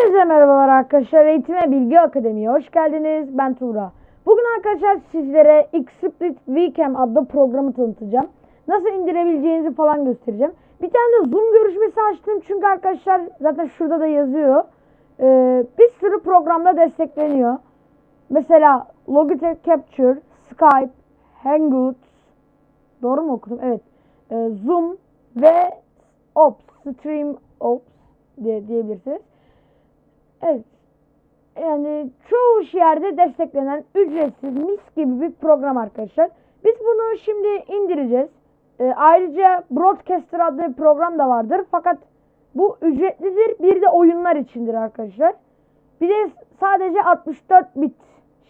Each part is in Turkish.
Hepinize merhabalar arkadaşlar. Eğitime Bilgi Akademi'ye hoş geldiniz. Ben Tuğra. Bugün arkadaşlar sizlere XSplit Vcam adlı programı tanıtacağım. Nasıl indirebileceğinizi falan göstereceğim. Bir tane de Zoom görüşmesi açtım çünkü arkadaşlar zaten şurada da yazıyor. Ee, bir sürü programda destekleniyor. Mesela Logitech Capture, Skype, Hangouts, doğru mu okudum? Evet. Ee, Zoom ve Ops, Stream Ops diye diyebilirsiniz. Evet. Yani çoğu yerde desteklenen ücretsiz mis gibi bir program arkadaşlar. Biz bunu şimdi indireceğiz. Ee, ayrıca Broadcaster adlı bir program da vardır. Fakat bu ücretlidir. Bir de oyunlar içindir arkadaşlar. Bir de sadece 64 bit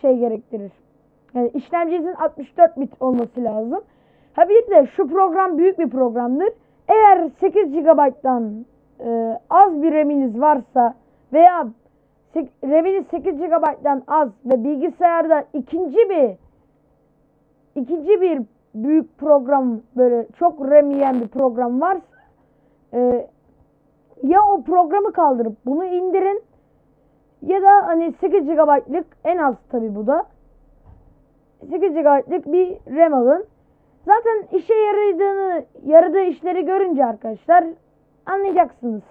şey gerektirir. Yani işlemcinizin 64 bit olması lazım. Ha bir de şu program büyük bir programdır. Eğer 8 GB'dan e, az bir RAM'iniz varsa veya RAM'iniz 8 GB'dan az ve bilgisayarda ikinci bir ikinci bir büyük program böyle çok RAM yiyen bir program varsa e, ya o programı kaldırıp bunu indirin ya da hani 8 GB'lık en az tabi bu da 8 GB'lık bir RAM alın. Zaten işe yaradığını, yaradığı işleri görünce arkadaşlar anlayacaksınız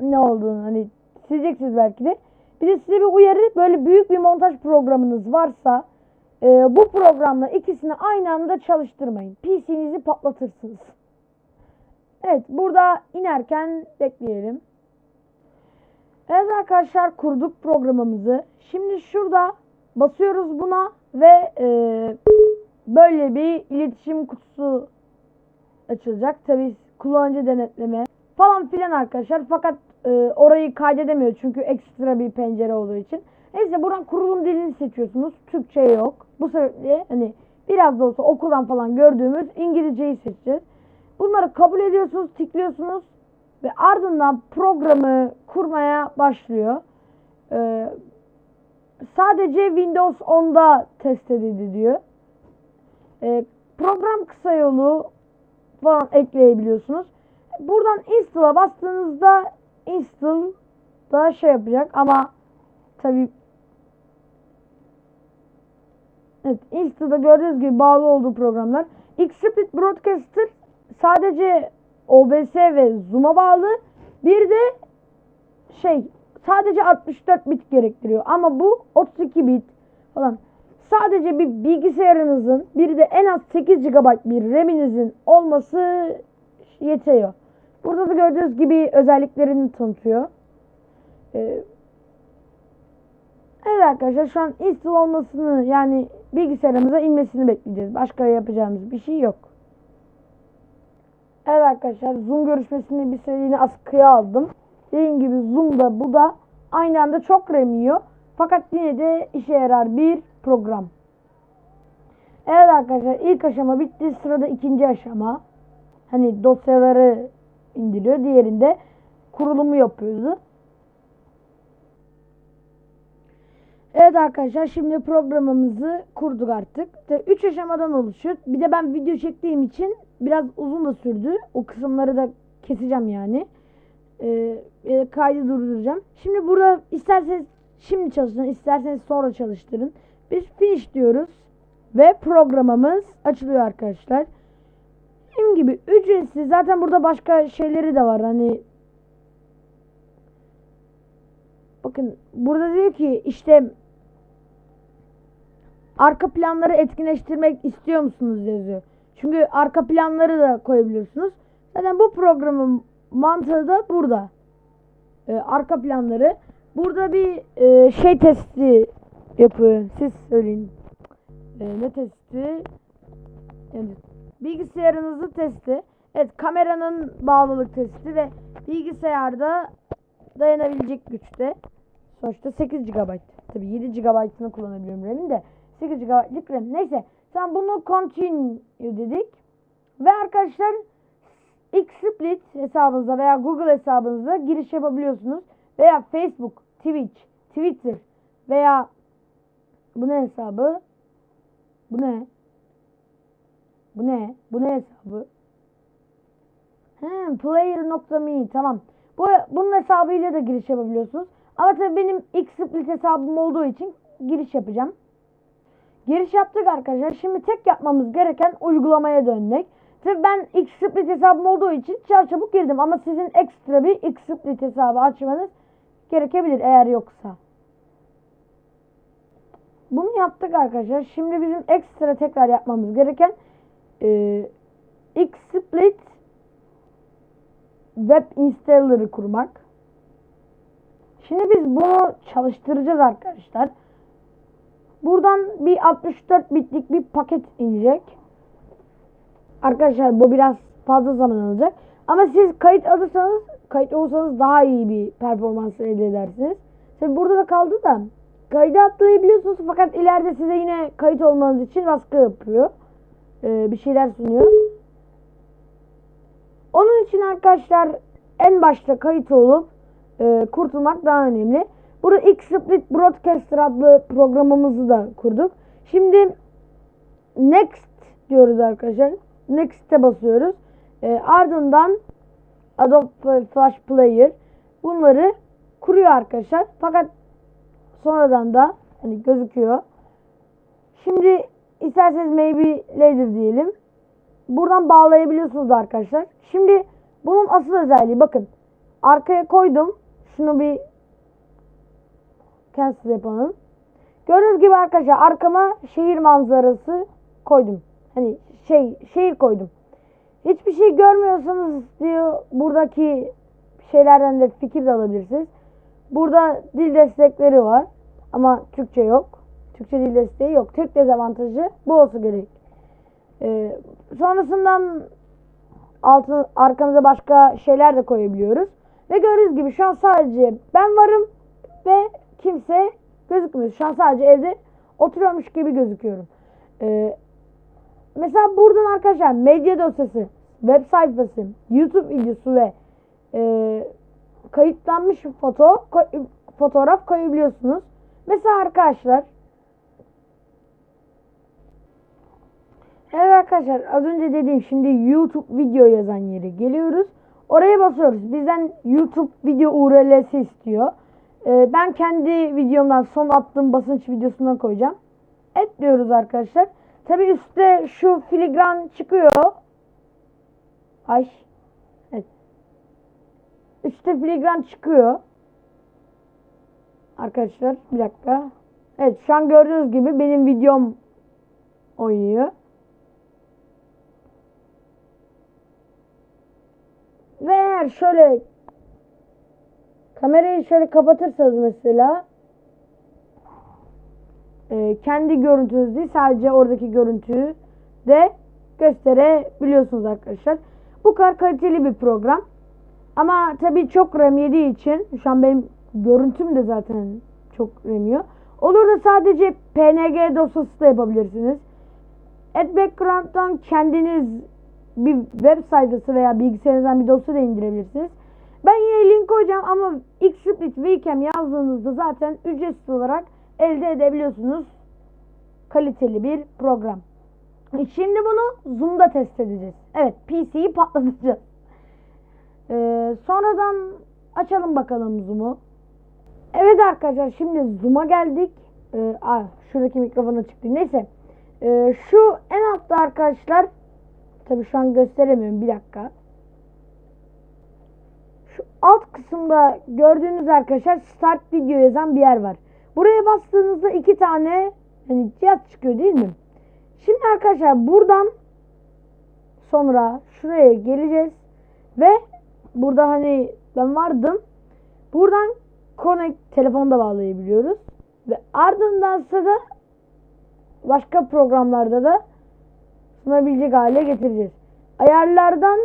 ne olduğunu. Hani sileceksiniz belki de. Bir de size bir uyarı böyle büyük bir montaj programınız varsa e, bu programla ikisini aynı anda çalıştırmayın. PC'nizi patlatırsınız. Evet burada inerken bekleyelim. Evet arkadaşlar kurduk programımızı. Şimdi şurada basıyoruz buna ve e, böyle bir iletişim kutusu açılacak. Tabi kullanıcı denetleme falan filan arkadaşlar. Fakat e, orayı kaydedemiyor çünkü ekstra bir pencere olduğu için. Neyse buradan kurulum dilini seçiyorsunuz. Türkçe yok. Bu sebeple hani biraz da olsa okuldan falan gördüğümüz İngilizceyi seçeceğiz. Bunları kabul ediyorsunuz, tıklıyorsunuz ve ardından programı kurmaya başlıyor. Ee, sadece Windows 10'da test edildi diyor. Ee, program kısa yolu falan ekleyebiliyorsunuz. Buradan install'a bastığınızda install da şey yapacak ama tabi Evet, install'da gördüğünüz gibi bağlı olduğu programlar. XSplit Broadcaster sadece OBS ve Zoom'a bağlı. Bir de şey sadece 64 bit gerektiriyor ama bu 32 bit falan. Sadece bir bilgisayarınızın bir de en az 8 GB bir RAM'inizin olması yetiyor. Burada da gördüğünüz gibi özelliklerini tanıtıyor. Ee, evet arkadaşlar şu an install olmasını yani bilgisayarımıza inmesini bekleyeceğiz. Başka yapacağımız bir şey yok. Evet arkadaşlar Zoom görüşmesini bir süreliğine askıya aldım. Dediğim gibi Zoom'da bu da aynı anda çok RAM yiyor. Fakat yine de işe yarar bir program. Evet arkadaşlar ilk aşama bitti. Sırada ikinci aşama. Hani dosyaları indiriyor. Diğerinde kurulumu yapıyordu. Evet arkadaşlar şimdi programımızı kurduk artık. 3 aşamadan oluşuyor. Bir de ben video çektiğim için biraz uzun da sürdü. O kısımları da keseceğim yani. Ee, kaydı durduracağım. Şimdi burada isterseniz şimdi çalıştırın, isterseniz sonra çalıştırın. Biz finish diyoruz. Ve programımız açılıyor arkadaşlar. Dediğim gibi ücretsiz. Zaten burada başka şeyleri de var. Hani Bakın burada diyor ki işte arka planları etkinleştirmek istiyor musunuz yazıyor. Çünkü arka planları da koyabiliyorsunuz. Zaten bu programın mantığı da burada. Ee, arka planları. Burada bir e, şey testi yapıyor. Siz söyleyin. Ee, ne testi? Yani bilgisayarınızı testi. Evet kameranın bağlılık testi ve bilgisayarda dayanabilecek güçte. Sonuçta 8 GB. Tabi 7 GB'ını kullanabiliyorum RAM'in de. 8 GB'lık RAM. Neyse. Sen bunu continue dedik. Ve arkadaşlar XSplit hesabınıza veya Google hesabınıza giriş yapabiliyorsunuz. Veya Facebook, Twitch, Twitter veya bu ne hesabı? Bu ne? Bu ne? Bu ne hesabı? He, player.me tamam. Bu bunun hesabıyla da giriş yapabiliyorsunuz. Ama tabii benim XSplit hesabım olduğu için giriş yapacağım. Giriş yaptık arkadaşlar. Şimdi tek yapmamız gereken uygulamaya dönmek. Tabii ben XSplit hesabım olduğu için çarçabuk girdim. Ama sizin ekstra bir XSplit hesabı açmanız gerekebilir eğer yoksa. Bunu yaptık arkadaşlar. Şimdi bizim ekstra tekrar yapmamız gereken e, XSplit web installer'ı kurmak. Şimdi biz bunu çalıştıracağız arkadaşlar. Buradan bir 64 bitlik bir paket inecek. Arkadaşlar bu biraz fazla zaman alacak. Ama siz kayıt alırsanız, kayıt olursanız daha iyi bir performans elde edersiniz. Tabi burada da kaldı da kaydı atlayabiliyorsunuz fakat ileride size yine kayıt olmanız için baskı yapıyor. Ee, bir şeyler sunuyor. Onun için arkadaşlar en başta kayıt olup e, kurtulmak daha önemli. Burada XSplit Broadcaster adlı programımızı da kurduk. Şimdi Next diyoruz arkadaşlar. Next'e basıyoruz. E, ardından Adobe Flash Player bunları kuruyor arkadaşlar. Fakat sonradan da hani gözüküyor. Şimdi isterseniz maybe later diyelim. Buradan bağlayabiliyorsunuz da arkadaşlar. Şimdi bunun asıl özelliği bakın. Arkaya koydum. Şunu bir cancel yapalım. Gördüğünüz gibi arkadaşlar arkama şehir manzarası koydum. Hani şey şehir koydum. Hiçbir şey görmüyorsanız diyor buradaki şeylerden de fikir de alabilirsiniz. Burada dil destekleri var ama Türkçe yok. Türkçe dil desteği yok. Tek dezavantajı bu olsa gerek. Ee, sonrasından altın, arkanıza başka şeyler de koyabiliyoruz. Ve gördüğünüz gibi şu an sadece ben varım ve kimse gözükmüyor. Şu an sadece evde oturuyormuş gibi gözüküyorum. Ee, mesela buradan arkadaşlar medya dosyası, web sayfası, YouTube videosu ve e, kayıtlanmış foto koy- fotoğraf koyabiliyorsunuz. Mesela arkadaşlar Evet arkadaşlar az önce dediğim şimdi YouTube video yazan yere geliyoruz. Oraya basıyoruz. Bizden YouTube video URL'si istiyor. Ee, ben kendi videomdan son attığım basınç videosundan koyacağım. Et diyoruz arkadaşlar. Tabi üstte şu filigran çıkıyor. Ay. Evet. Üstte filigran çıkıyor. Arkadaşlar bir dakika. Evet şu an gördüğünüz gibi benim videom oynuyor. Ve eğer şöyle kamerayı şöyle kapatırsanız mesela e, kendi görüntünüz değil sadece oradaki görüntüyü de gösterebiliyorsunuz arkadaşlar. Bu kadar kaliteli bir program. Ama tabii çok RAM yediği için şu an benim görüntüm de zaten çok RAM yiyor. Olur da sadece PNG dosyası da yapabilirsiniz. Ad Background'dan kendiniz bir web sayfası veya bilgisayarınızdan bir dosya da indirebilirsiniz. Ben yine link koyacağım ama XSplit Wacom yazdığınızda zaten ücretsiz olarak elde edebiliyorsunuz. Kaliteli bir program. E Şimdi bunu Zoom'da test edeceğiz. Evet PC'yi patlatacağız. Ee, sonradan açalım bakalım Zoom'u. Evet arkadaşlar şimdi Zoom'a geldik. Ee, ah, şuradaki mikrofona çıktı. Neyse. Ee, şu en altta arkadaşlar Tabi şu an gösteremiyorum. Bir dakika. Şu alt kısımda gördüğünüz arkadaşlar start video yazan bir yer var. Buraya bastığınızda iki tane hani cihaz çıkıyor değil mi? Şimdi arkadaşlar buradan sonra şuraya geleceğiz ve burada hani ben vardım. Buradan connect telefonu da bağlayabiliyoruz. Ve ardından da başka programlarda da sunabilecek hale getireceğiz. Ayarlardan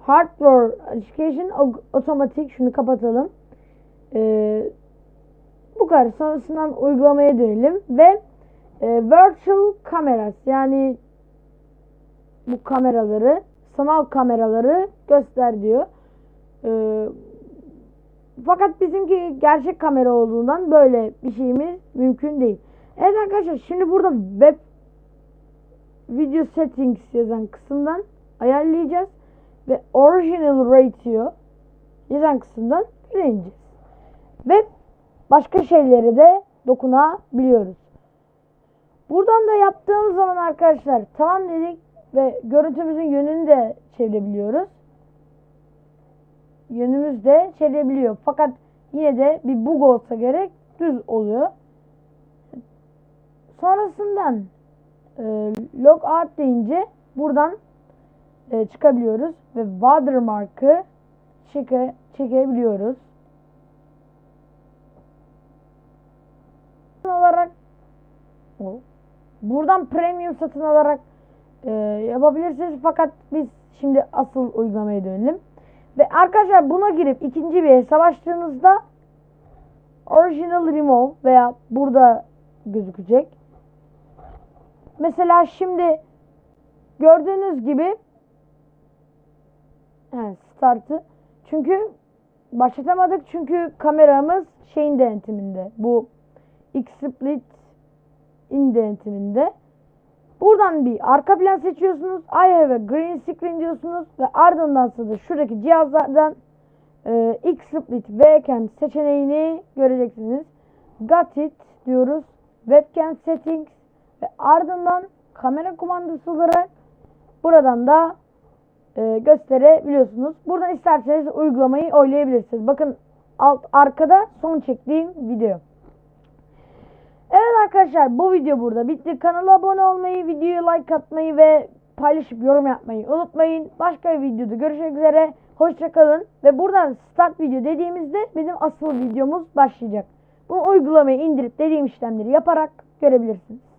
Hardware Education otomatik şunu kapatalım. Ee, bu kadar. Sonrasından uygulamaya dönelim ve e, virtual kameras yani bu kameraları sanal kameraları göster diyor. Ee, fakat bizimki gerçek kamera olduğundan böyle bir şeyimiz mümkün değil. Evet arkadaşlar şimdi burada web video settings yazan kısımdan ayarlayacağız. ve original ratio yazan kısımdan görebileceğiz. Ve başka şeylere de dokunabiliyoruz. Buradan da yaptığımız zaman arkadaşlar tamam dedik ve görüntümüzün yönünü de çevirebiliyoruz. Yönümüz de çevirebiliyor. Fakat yine de bir bug olsa gerek düz oluyor. Sonrasından e, log out deyince buradan e, çıkabiliyoruz ve watermark'ı çeke, çekebiliyoruz. olarak buradan premium satın alarak e, yapabilirsiniz fakat biz şimdi asıl uygulamaya dönelim. Ve arkadaşlar buna girip ikinci bir hesap açtığınızda original remove veya burada gözükecek. Mesela şimdi gördüğünüz gibi evet, startı çünkü başlatamadık çünkü kameramız şeyin denetiminde. Bu XSplit in denetiminde. Buradan bir arka plan seçiyorsunuz. I have a green screen diyorsunuz ve ardından da şuradaki cihazlardan e, XSplit webcam seçeneğini göreceksiniz. Got it diyoruz. Webcam settings ve ardından kamera kumandası olarak buradan da e, gösterebiliyorsunuz. Buradan isterseniz uygulamayı oynayabilirsiniz. Bakın alt arkada son çektiğim video. Evet arkadaşlar bu video burada bitti. Kanala abone olmayı, videoya like atmayı ve paylaşıp yorum yapmayı unutmayın. Başka bir videoda görüşmek üzere. Hoşçakalın. Ve buradan start video dediğimizde bizim asıl videomuz başlayacak. Bu uygulamayı indirip dediğim işlemleri yaparak görebilirsiniz.